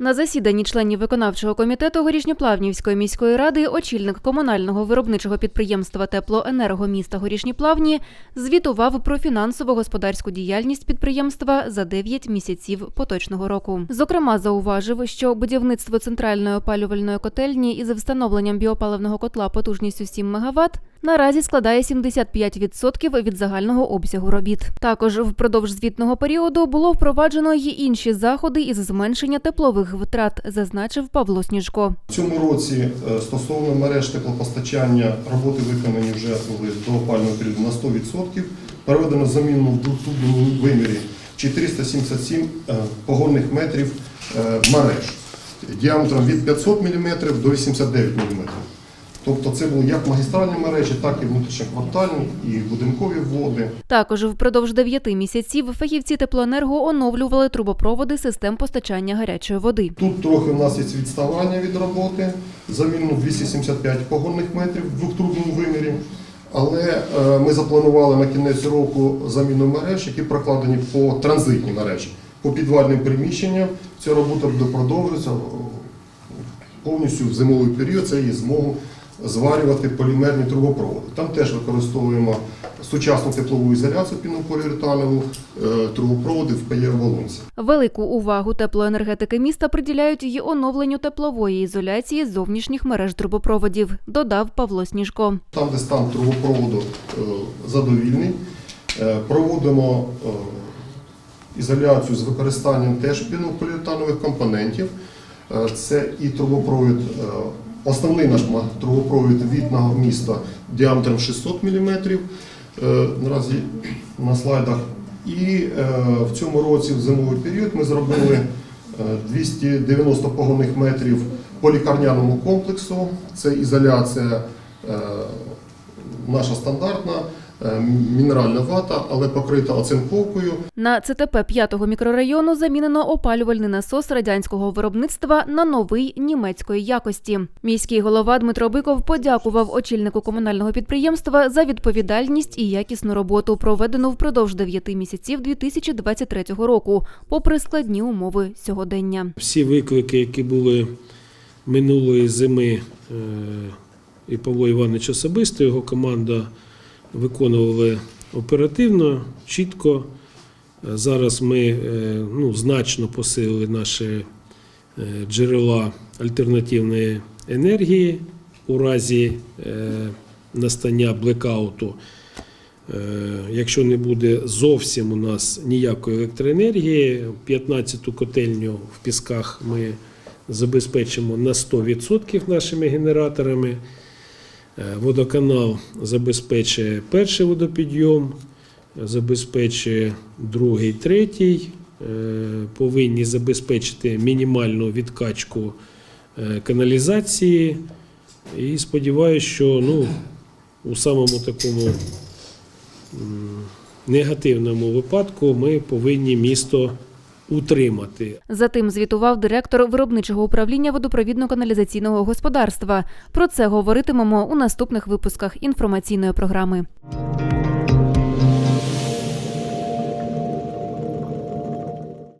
На засіданні членів виконавчого комітету Горішньоплавнівської міської ради очільник комунального виробничого підприємства Теплоенерго міста Горішні Плавні звітував про фінансово-господарську діяльність підприємства за 9 місяців поточного року. Зокрема, зауважив, що будівництво центральної опалювальної котельні із встановленням біопаливного котла потужністю 7 МВт наразі складає 75% від загального обсягу робіт. Також впродовж звітного періоду було впроваджено й інші заходи із зменшення теплових витрат, зазначив Павло Сніжко. В цьому році е, стосовно мереж теплопостачання роботи виконані вже були до опального періоду на 100%. Проведено заміну в двохтубному вимірі 477 е, погонних метрів е, мереж діаметром від 500 мм до 89 мм. Тобто це були як магістральні мережі, так і внутрішньоквартальні, і будинкові вводи. Також впродовж 9 місяців фахівці теплоенерго оновлювали трубопроводи систем постачання гарячої води. Тут трохи в нас є відставання від роботи, заміну 275 погонних метрів в двохтрубному вимірі. Але е, ми запланували на кінець року заміну мереж, які прокладені по транзитній мережі, по підвальним приміщенням. Ця робота буде продовжуватися повністю в зимовий період. Це є змогу зварювати полімерні трубопроводи. Там теж використовуємо сучасну теплову ізоляцію пінополіуретанову, е, трубопроводи в ПЄ-волонці. Велику увагу теплоенергетики міста приділяють й оновленню теплової ізоляції зовнішніх мереж трубопроводів, додав Павло Сніжко. Там, де стан трубопроводу е, задовільний, е, проводимо ізоляцію з використанням теж пінополіуретанових компонентів. Це і трубопровід, основний наш трубопровід від міста діаметром 600 мм. Наразі на слайдах. І е, в цьому році, в зимовий період, ми зробили е, 290 погонних метрів по лікарняному комплексу. Це ізоляція е, наша стандартна, е, мінеральна вата, але покрита оцинковкою. На ЦТП 5-го мікрорайону замінено опалювальний насос радянського виробництва на новий німецької якості. Міський голова Дмитро Биков подякував очільнику комунального підприємства за відповідальність і якісну роботу, проведену впродовж 9 місяців 2023 року, попри складні умови сьогодення. Всі виклики, які були минулої зими, е, і Павло Іванович особисто, його команда виконували оперативно, чітко. Е, Зараз ми е, ну, значно посилили наші е, джерела альтернативної енергії у разі настання блекауту. Якщо не буде зовсім у нас ніякої електроенергії, 15-ту котельню в Пісках ми забезпечимо на 100% нашими генераторами. Е, Водоканал забезпечує перший водопідйом, забезпечує другий, третій. Е, Повинні забезпечити мінімальну відкачку е, каналізації. І сподіваюся, що ну, у самому такому негативному випадку ми повинні місто утримати. Затим звітував директор виробничого управління водопровідно-каналізаційного господарства. Про це говоритимемо у наступних випусках інформаційної програми.